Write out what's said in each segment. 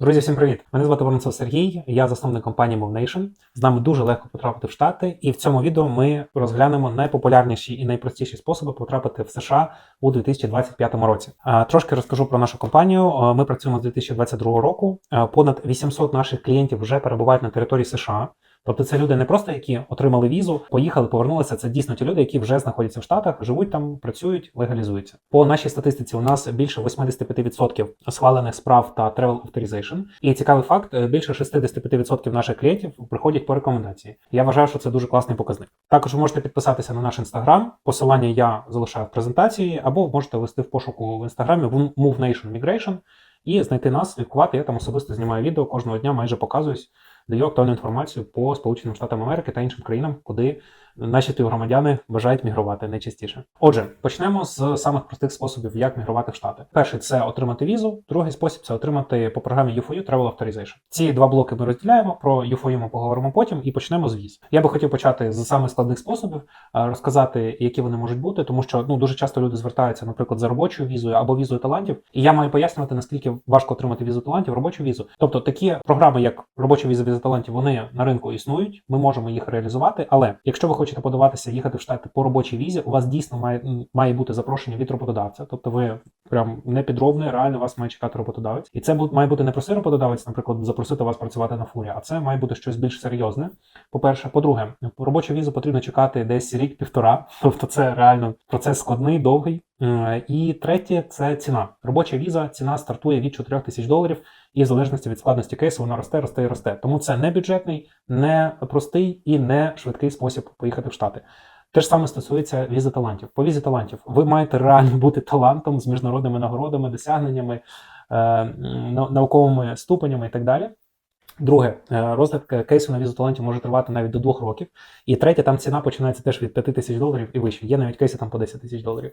Друзі, всім привіт! Мене звати Воронцов Сергій, я засновник компанії MoveNation. З нами дуже легко потрапити в Штати, і в цьому відео ми розглянемо найпопулярніші і найпростіші способи потрапити в США у 2025 році. Трошки розкажу про нашу компанію. Ми працюємо з 2022 року. Понад 800 наших клієнтів вже перебувають на території США. Тобто це люди не просто які отримали візу, поїхали, повернулися. Це дійсно ті люди, які вже знаходяться в Штатах, живуть там, працюють, легалізуються. По нашій статистиці у нас більше 85% схвалених справ та travel authorization. І цікавий факт: е, більше 65% наших клієнтів приходять по рекомендації. Я вважаю, що це дуже класний показник. Також ви можете підписатися на наш інстаграм. Посилання я залишаю в презентації, або можете ввести в пошуку в інстаграмі Move Nation Migration і знайти нас, слідкувати. Я там особисто знімаю відео кожного дня, майже показуюсь даю актуальну інформацію по Сполученим Штатам Америки та іншим країнам, куди наші співгромадяни бажають мігрувати найчастіше. Отже, почнемо з самих простих способів, як мігрувати в Штати. Перший це отримати візу, другий спосіб це отримати по програмі UFOU Travel Authorization. Ці два блоки ми розділяємо. Про UFOU ми поговоримо потім і почнемо з віз. Я би хотів почати з самих складних способів, е, розказати, які вони можуть бути, тому що ну дуже часто люди звертаються, наприклад, за робочою візою або візою талантів, і я маю пояснювати, наскільки важко отримати візу талантів, робочу візу. Тобто такі програми, як робоча віза віза талантів, вони на ринку існують. Ми можемо їх реалізувати. Але якщо ви хочете подаватися їхати в штати по робочій візі, у вас дійсно має має бути запрошення від роботодавця. Тобто, ви прям не підробний, реально вас має чекати роботодавець, і це має бути не простий роботодавець, наприклад, запросити вас працювати на фурі, а це має бути щось більш серйозне. По-перше, по-друге, робочу візу потрібно чекати десь рік-півтора, тобто це реально процес складний, довгий. Е, І третє це ціна. Робоча віза ціна стартує від 4 тисяч доларів, і в залежності від складності кейсу вона росте, росте і росте. Тому це не бюджетний, не простий і не швидкий спосіб поїхати в Штати. Те ж саме стосується візи талантів. По візі талантів ви маєте реально бути талантом з міжнародними нагородами, досягненнями, е, науковими ступенями і так далі. Друге, е, розгляд кейсу на візу талантів може тривати навіть до двох років. І третє, там ціна починається теж від 5 тисяч доларів і вище. Є навіть кейси там по 10 тисяч доларів.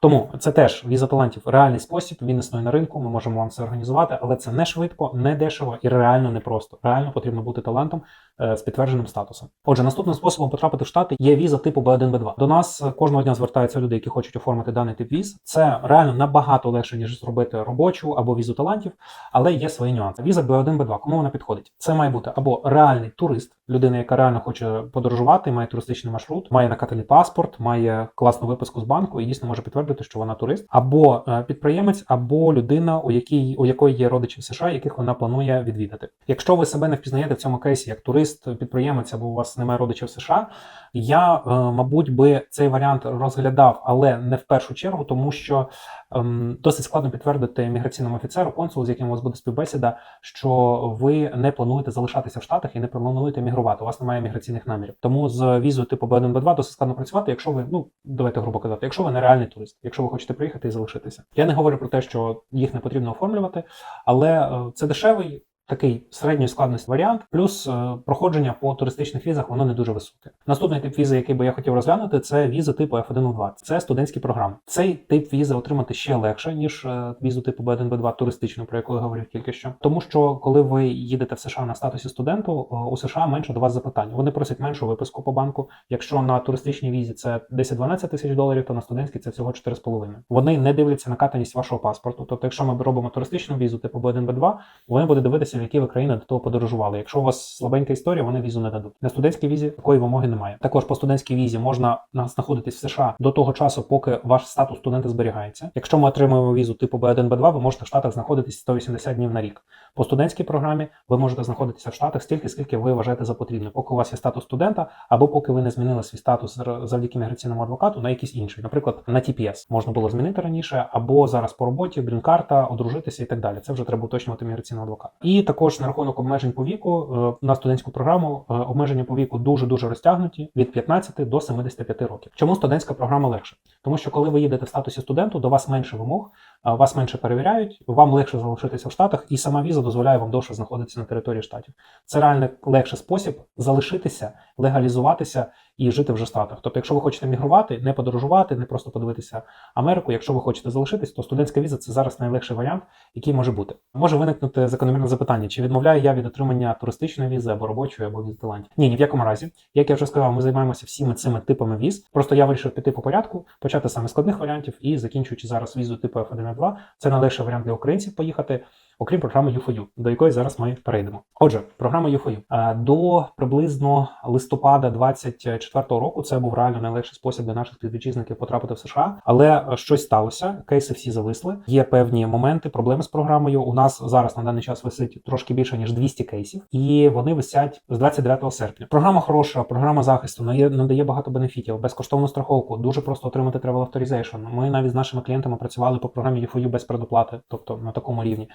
Тому це теж віза талантів реальний спосіб. Він існує на ринку. Ми можемо вам це організувати, але це не швидко, не дешево і реально непросто. Реально потрібно бути талантом з підтвердженим статусом. Отже, наступним способом потрапити в штати є віза типу B1 B2. До нас е, кожного дня звертаються люди, які хочуть оформити даний тип віз. Це реально набагато легше ніж зробити робочу або візу талантів, але є свої нюанси. Віза B1 B2. Кому вона підходить? Це має бути або реальний турист, людина, яка реально хоче подорожувати, має туристичний маршрут, має накатаний паспорт, має класну виписку з банку і дійсно може підтвердити, що вона турист, або е, підприємець, або людина, у якій у якої є родичі в США, яких вона планує відвідати. Якщо ви себе не впізнаєте в цьому кейсі як турист, підприємець, або у вас немає родичів США, я, е, мабуть, би цей варіант розглядав, але не в першу чергу, тому що ем, досить складно підтвердити міграційному офіцеру, консулу, з яким у вас буде співбесіда, що ви не плануєте залишатися в Штатах і не плануєте мігрувати. У вас немає міграційних намірів. Тому з візою типу B1 B2 досить складно працювати, якщо ви, ну давайте грубо казати, якщо ви не реальний турист, якщо ви хочете приїхати і залишитися. Я не говорю про те, що їх не потрібно оформлювати, але е, це дешевий. Такий середньої складності варіант, плюс е, проходження по туристичних візах воно не дуже високе. Наступний тип візи, який би я хотів розглянути, це візи типу F1 Це студентські програми. Цей тип візи отримати ще легше ніж е, візу типу B1 B2 туристичну, про яку я говорив тільки що. Тому що коли ви їдете в США на статусі студенту, е, у США менше до вас запитань. Вони просять меншу виписку по банку. Якщо на туристичній візі це 10-12 тисяч доларів, то на студентській це всього 4,5. Вони не дивляться накатаність вашого паспорту. Тобто, якщо ми робимо туристичну візу типу B1 B2, вони будуть дивитися, які ви країни до того подорожували. Якщо у вас слабенька історія, вони візу не дадуть. На студентській візі такої вимоги немає. Також по студентській візі можна знаходитись в США до того часу, поки ваш статус студента зберігається. Якщо ми отримуємо візу типу B1 B2, ви можете в Штатах знаходитись 180 днів на рік. По студентській програмі ви можете знаходитися в Штатах стільки, скільки ви вважаєте за потрібне, поки у вас є статус студента, або поки ви не змінили свій статус завдяки міграційному адвокату на якийсь інший. Наприклад, на TPS можна було змінити раніше, або зараз по роботі, грін-карта, одружитися і так далі. Це вже треба уточнювати міграційного адвоката. І також на рахунок обмежень по віку е, на студентську програму е, обмеження по віку дуже дуже розтягнуті від 15 до 75 років. Чому студентська програма легше? Тому що коли ви їдете в статусі студенту, до вас менше вимог, вас менше перевіряють, вам легше залишитися в Штатах, і сама віза дозволяє вам довше знаходитися на території штатів. Це реально легший спосіб залишитися, легалізуватися і жити вже в Штатах. Тобто, якщо ви хочете мігрувати, не подорожувати, не просто подивитися Америку, якщо ви хочете залишитись, то студентська віза це зараз найлегший варіант, який може бути. Може виникнути закономірне запитання, чи відмовляю я від отримання туристичної візи або робочої, або талантів. Ні, ні в якому разі. Як я вже сказав, ми займаємося всіми цими типами віз. Просто я вирішив піти по порядку, почати саме складних варіантів і закінчуючи зараз візу типу F1 2 Це найлегший варіант для українців поїхати. Окрім програми U4U, до якої зараз ми перейдемо. Отже, програма U4U. Е, До приблизно листопада 24-го року це був реально найлегший спосіб для наших співвітчизників потрапити в США, але е, щось сталося. Кейси всі зависли. Є певні моменти, проблеми з програмою. У нас зараз на даний час висить трошки більше ніж 200 кейсів, і вони висять з 29 серпня. Програма хороша, програма захисту надає, багато бенефітів, безкоштовну страховку. Дуже просто отримати travel authorization. Ми навіть з нашими клієнтами працювали по програмі U4U без предоплати, тобто на такому рівні.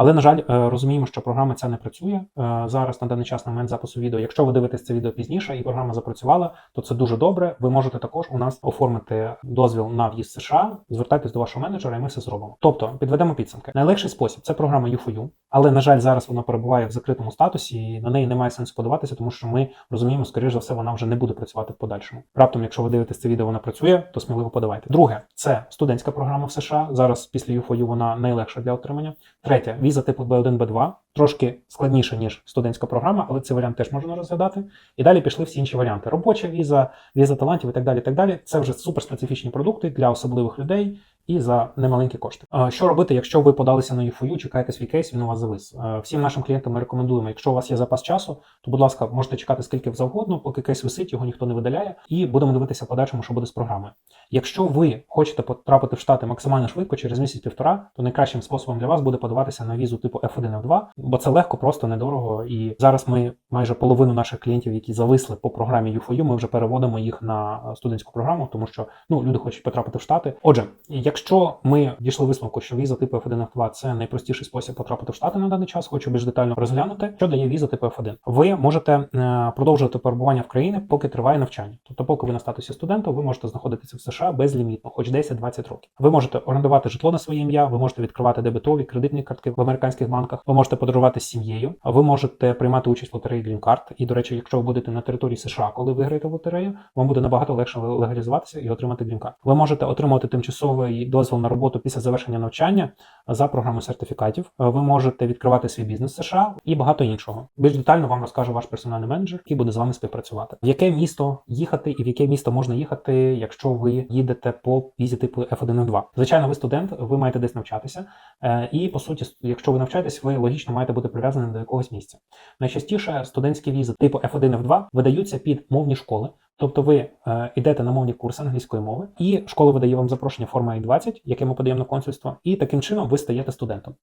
Але на жаль, е, розуміємо, що програма ця не працює е, зараз на даний час на момент запису відео. Якщо ви дивитесь це відео пізніше і програма запрацювала, то це дуже добре. Ви можете також у нас оформити дозвіл на в'їзд США, звертайтесь до вашого менеджера, і ми все зробимо. Тобто підведемо підсумки. Найлегший спосіб це програма U4U, але на жаль, зараз вона перебуває в закритому статусі, і на неї немає сенсу подаватися, тому що ми розуміємо, скоріш за все, вона вже не буде працювати в подальшому. Раптом, якщо ви дивитесь це відео, вона працює, то сміливо подавайте. Друге, це студентська програма в США. Зараз після U4U вона найлегша для отримання. Третє віза типу B1, B2, трошки складніше, ніж студентська програма, але цей варіант теж можна розглядати. І далі пішли всі інші варіанти: робоча віза, віза талантів і так далі. так далі. Це вже суперспецифічні продукти для особливих людей. І за немаленькі кошти. Що робити, якщо ви подалися на UFOU, чекаєте свій кейс, він у вас завис. Всім нашим клієнтам ми рекомендуємо, якщо у вас є запас часу, то, будь ласка, можете чекати скільки завгодно, поки кейс висить, його ніхто не видаляє, і будемо дивитися в подальшому, що буде з програмою. Якщо ви хочете потрапити в Штати максимально швидко, через місяць-півтора, то найкращим способом для вас буде подаватися на візу типу F1, F2, бо це легко, просто недорого. І зараз ми майже половину наших клієнтів, які зависли по програмі UFOU, ми вже переводимо їх на студентську програму, тому що ну люди хочуть потрапити в Штати. Отже, якщо ми дійшли висновку, що віза типу F1 F2 це найпростіший спосіб потрапити в Штати на даний час, хочу більш детально розглянути, що дає віза типу F1. Ви можете е, продовжувати перебування в країні, поки триває навчання. Тобто, поки ви на статусі студента, ви можете знаходитися в США безлімітно, хоч 10-20 років. Ви можете орендувати житло на своє ім'я, ви можете відкривати дебетові кредитні картки в американських банках, ви можете подорожувати з сім'єю, ви можете приймати участь в лотереї Green Card. І, до речі, якщо ви будете на території США, коли виграєте лотерею, вам буде набагато легше легалізуватися і отримати Green Card. Ви можете отримати тимчасовий дозвіл на роботу після завершення навчання за програмою сертифікатів. Ви можете відкривати свій бізнес в США і багато іншого. Більш детально вам розкаже ваш персональний менеджер, який буде з вами співпрацювати. В яке місто їхати і в яке місто можна їхати, якщо ви їдете по візі типу F1 Звичайно, ви студент, ви маєте десь навчатися, е, і по суті, якщо ви навчаєтесь, ви логічно маєте бути прив'язані до якогось місця. Найчастіше студентські візи типу F1 F2 видаються під мовні школи. Тобто ви е, йдете на мовні курси англійської мови, і школа видає вам запрошення форма I-20, яке ми подаємо на консульство, і таким чином ви стаєте студентом.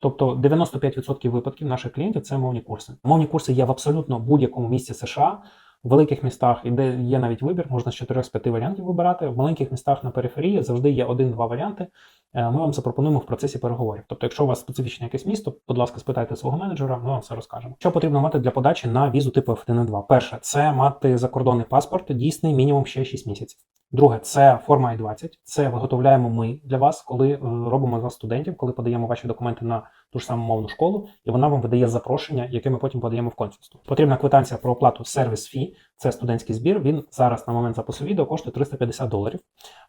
Тобто 95% випадків наших клієнтів це мовні курси. Мовні курси є в абсолютно будь-якому місці США. В великих містах, де є навіть вибір, можна з 4-5 варіантів вибирати. В маленьких містах на периферії завжди є один-два варіанти. Е, ми вам запропонуємо в процесі переговорів. Тобто, якщо у вас специфічне якесь місто, будь ласка, спитайте свого менеджера, ми вам все розкажемо. Що потрібно мати для подачі на візу типу F1-2? Перше, це мати закордонний паспорт, дійсний мінімум ще 6 місяців. Друге, це форма I-20. Це виготовляємо ми для вас, коли е, робимо з вас студентів, коли подаємо ваші документи на ту ж саму мовну школу, і вона вам видає запрошення, яке ми потім подаємо в консульство. Потрібна квитанція про оплату сервіс фі. Це студентський збір. Він зараз на момент запису відео коштує 350 доларів.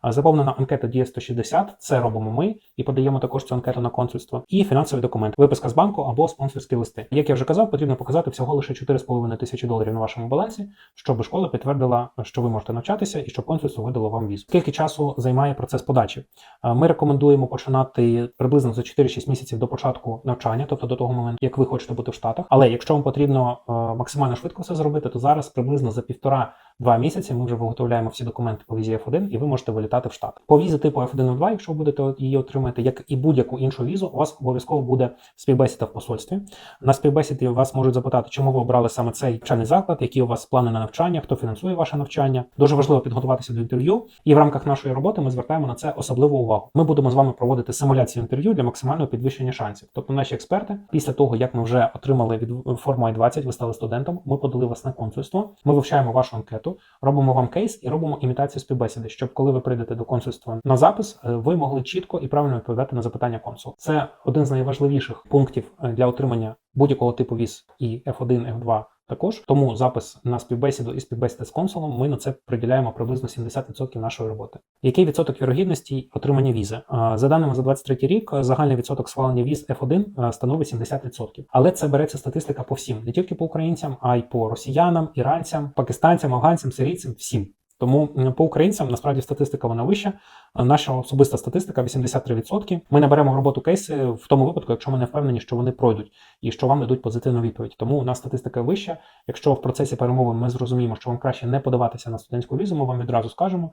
Заповнена анкета діє 160, Це робимо ми і подаємо також цю анкету на консульство. І фінансовий документ, виписка з банку або спонсорські листи. Як я вже казав, потрібно показати всього лише 4,5 тисячі доларів на вашому балансі, щоб школа підтвердила, що ви можете навчатися і щоб консульство видало вам візу. Скільки часу займає процес подачі? Ми рекомендуємо починати приблизно за 4-6 місяців до початку навчання, тобто до того моменту, як ви хочете бути в Штатах. Але якщо вам потрібно максимально швидко все зробити, то зараз приблизно за півтора два місяці ми вже виготовляємо всі документи по візі F1 і ви можете вилітати в штат. По візі типу F1-2, якщо будете її отримати, як і будь-яку іншу візу, у вас обов'язково буде співбесіда в посольстві. На співбесіді вас можуть запитати, чому ви обрали саме цей навчальний заклад, які у вас плани на навчання, хто фінансує ваше навчання. Дуже важливо підготуватися до інтерв'ю, і в рамках нашої роботи ми звертаємо на це особливу увагу. Ми будемо з вами проводити симуляцію інтерв'ю для максимального підвищення шансів. Тобто, наші експерти, після того як ми вже отримали від форму I-20, ви стали студентом, ми подали вас на консульство. Ми вивчаємо вашу анкету, робимо вам кейс і робимо імітацію співбесіди, щоб коли ви прийдете до консульства на запис, е, ви могли чітко і правильно відповідати на запитання консул. Це один з найважливіших пунктів е, для отримання будь-якого типу віз і F1, F2 також. Тому запис на співбесіду і співбесіди з консулом ми на це приділяємо приблизно 70% нашої роботи. Який відсоток вірогідності отримання візи? За даними за 23 рік, загальний відсоток схвалення віз F1 становить 70%. Але це береться статистика по всім, не тільки по українцям, а й по росіянам, іранцям, пакистанцям, афганцям, сирійцям, всім. Тому по українцям насправді статистика вона вища. Наша особиста статистика 83%. Ми наберемо роботу кейси в тому випадку, якщо ми не впевнені, що вони пройдуть і що вам дадуть позитивну відповідь. Тому у нас статистика вища. Якщо в процесі перемови ми зрозуміємо, що вам краще не подаватися на студентську візу, ми вам відразу скажемо.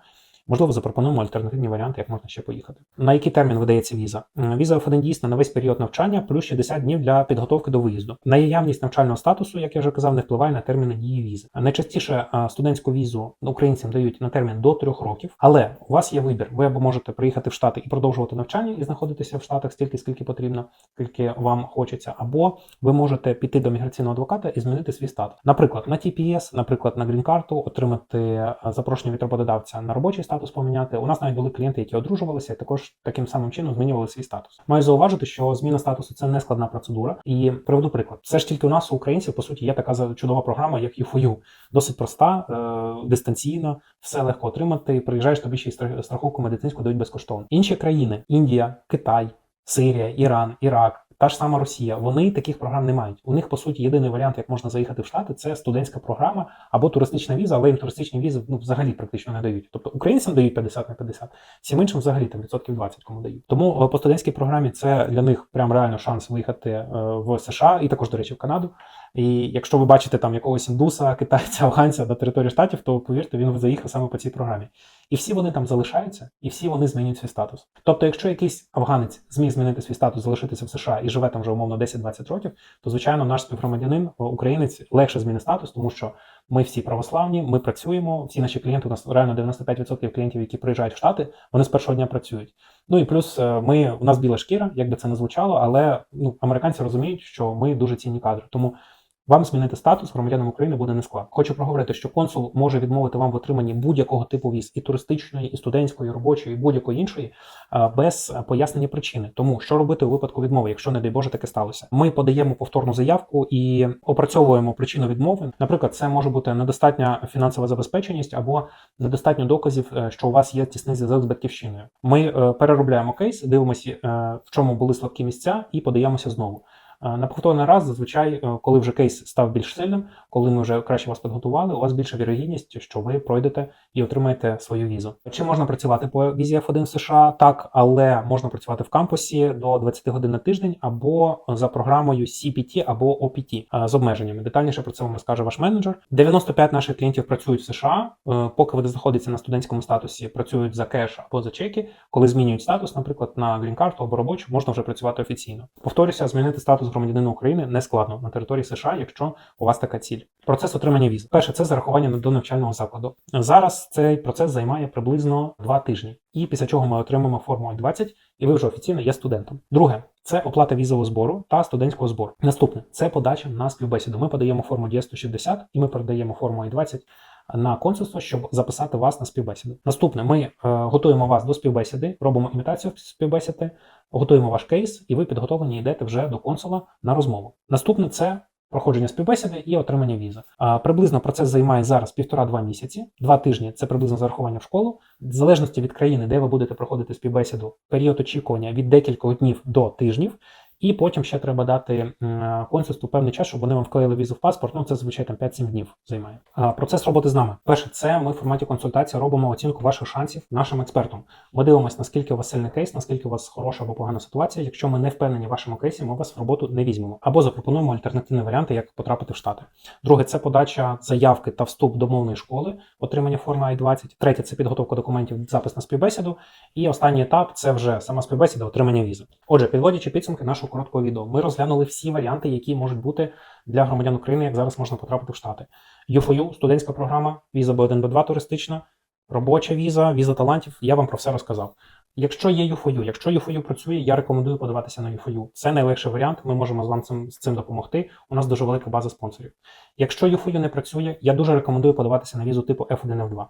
Можливо, запропонуємо альтернативні варіанти, як можна ще поїхати. На який термін видається віза? Віза F1 дійсна на весь період навчання, плюс 60 днів для підготовки до виїзду. Наявність навчального статусу, як я вже казав, не впливає на терміни дії візи. Найчастіше студентську візу українцям дають на термін до трьох років, але у вас є вибір. Ви або можете приїхати в Штати і продовжувати навчання і знаходитися в Штатах стільки, скільки потрібно, скільки вам хочеться, або ви можете піти до міграційного адвоката і змінити свій статус. Наприклад, на TPS, наприклад, на грін-карту, отримати е, запрошення від роботодавця на робочий статус поміняти. У нас навіть були клієнти, які одружувалися і також таким самим чином змінювали свій статус. Маю зауважити, що зміна статусу це не складна процедура. І приведу приклад. Все ж тільки у нас у українців по суті є така чудова програма, як U4U. Досить проста, е, дистанційно, все легко отримати. Приїжджаєш тобі ще й страх- страховку медицинську дають безкоштовно. Інші країни Індія, Китай, Сирія, Іран, Ірак. Та ж сама Росія, вони таких програм не мають. У них по суті єдиний варіант, як можна заїхати в Штати, це студентська програма або туристична віза, але їм туристичні візи ну, взагалі практично не дають. Тобто українцям дають 50 на 50, всім іншим взагалі там відсотків 20 кому дають. Тому е, по студентській програмі це для них прям реально шанс виїхати е, в США і також, до речі, в Канаду. І якщо ви бачите там якогось індуса, китайця, афганця на території штатів, то повірте, він заїхав саме по цій програмі. І всі вони там залишаються, і всі вони змінюють свій статус. Тобто, якщо якийсь афганець зміг змінити свій статус, залишитися в США і живе там вже умовно 10-20 років, то звичайно наш співгромадянин, українець, легше змінить статус, тому що ми всі православні, ми працюємо. Всі наші клієнти, у нас реально 95% клієнтів, які приїжджають в Штати, вони з першого дня працюють. Ну і плюс е, ми у нас біла шкіра, як би це не звучало, але ну американці розуміють, що ми дуже цінні кадри. Тому вам змінити статус громадянам України буде нескладно. Хочу проговорити, що консул може відмовити вам в отриманні будь-якого типу віз і туристичної, і студентської, і робочої, і будь-якої іншої без пояснення причини. Тому що робити у випадку відмови, якщо не дай Боже таке сталося. Ми подаємо повторну заявку і опрацьовуємо причину відмови. Наприклад, це може бути недостатня фінансова забезпеченість або недостатньо доказів, е, що у вас є тісний зв'язок з батьківщиною. Ми е, переробляємо кейс, дивимося, е, в чому були слабкі місця, і подаємося знову. Е, На повторний раз, зазвичай, е, коли вже кейс став більш сильним, коли ми вже краще вас підготували, у вас більша вірогідність, що ви пройдете і отримаєте свою візу. Чи можна працювати по візі F1 в США? Так, але можна працювати в кампусі до 20 годин на тиждень або за програмою CPT або OPT е, з обмеженнями. Детальніше про це вам розкаже ваш менеджер. 95 наших клієнтів працюють в США, поки вони знаходяться на студентському статусі, працюють за кеш або за чеки. Коли змінюють статус, наприклад, на грін-карту або робочу, можна вже працювати офіційно. Повторюся, змінити статус громадянина України не складно на території США, якщо у вас така ціль. Процес отримання віз. Перше, це зарахування до навчального закладу. Зараз цей процес займає приблизно 2 тижні, і після чого ми отримаємо форму 20 і ви вже офіційно є студентом. Друге, це оплата візового збору та студентського збору. Наступне це подача на співбесіду. Ми подаємо форму DS-160 і ми передаємо форму I-20 на консульство, щоб записати вас на співбесіду. Наступне, ми е, готуємо вас до співбесіди, робимо імітацію співбесіди, готуємо ваш кейс, і ви підготовлені йдете вже до консула на розмову. Наступне це проходження співбесіди і отримання візи. А, приблизно процес займає зараз півтора-два місяці. Два тижні це приблизно зарахування в школу. В залежності від країни, де ви будете проходити співбесіду, період очікування від декількох днів до тижнів. І потім ще треба дати консульству певний час, щоб вони вам вклеїли візу в паспорт. Ну це звичайно там 5-7 днів займає. Процес роботи з нами. Перше, це ми в форматі консультації робимо оцінку ваших шансів нашим експертам. Ми дивимося, наскільки у вас сильний кейс, наскільки у вас хороша або погана ситуація. Якщо ми не впевнені в вашому кейсі, ми вас в роботу не візьмемо. Або запропонуємо альтернативні варіанти, як потрапити в Штати. Друге, це подача заявки та вступ до мовної школи, отримання форми I-20. Третє це підготовка документів, запис на співбесіду. І останній етап це вже сама співбесіда, отримання візи. Отже, підводячи підсумки нашого короткого відео, ми розглянули всі варіанти, які можуть бути для громадян України, як зараз можна потрапити в Штати. U4U, студентська програма, віза B1, B2 туристична, робоча віза, віза талантів. Я вам про все розказав. Якщо є U4U, якщо U4U працює, я рекомендую подаватися на U4U. Це найлегший варіант. Ми можемо з вам цим, з цим допомогти. У нас дуже велика база спонсорів. Якщо U4U не працює, я дуже рекомендую подаватися на візу типу F1 F2. Е,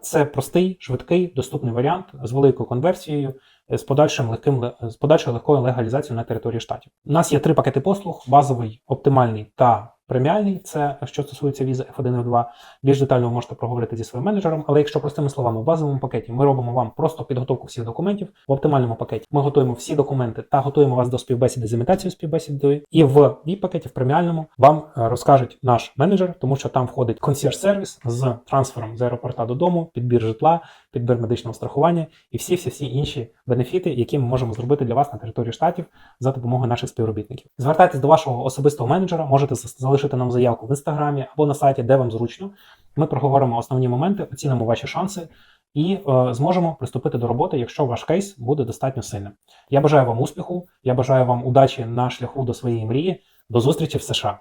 Це простий, швидкий, доступний варіант з великою конверсією, е, з подальшим легким з подальшою легкою легалізацією на території штатів. У нас є три пакети послуг: базовий, оптимальний та преміальний, це що стосується візи F1 F2. Більш детально ви можете проговорити зі своїм менеджером, але якщо простими словами, в базовому пакеті ми робимо вам просто підготовку всіх документів. В оптимальному пакеті ми готуємо всі документи та готуємо вас до співбесіди з імітацією співбесідою. І в vip пакеті, в преміальному, вам е, розкажуть наш менеджер, тому що там входить консьєрж сервіс з трансфером з аеропорта додому, підбір житла, підбір медичного страхування і всі всі всі інші бенефіти, які ми можемо зробити для вас на території штатів за допомогою наших співробітників. Звертайтесь до вашого особистого менеджера, можете зас- залишити нам заявку в інстаграмі або на сайті, де вам зручно. Ми проговоримо основні моменти, оцінимо ваші шанси і е, зможемо приступити до роботи, якщо ваш кейс буде достатньо сильним. Я бажаю вам успіху, я бажаю вам удачі на шляху до своєї мрії. До зустрічі в США.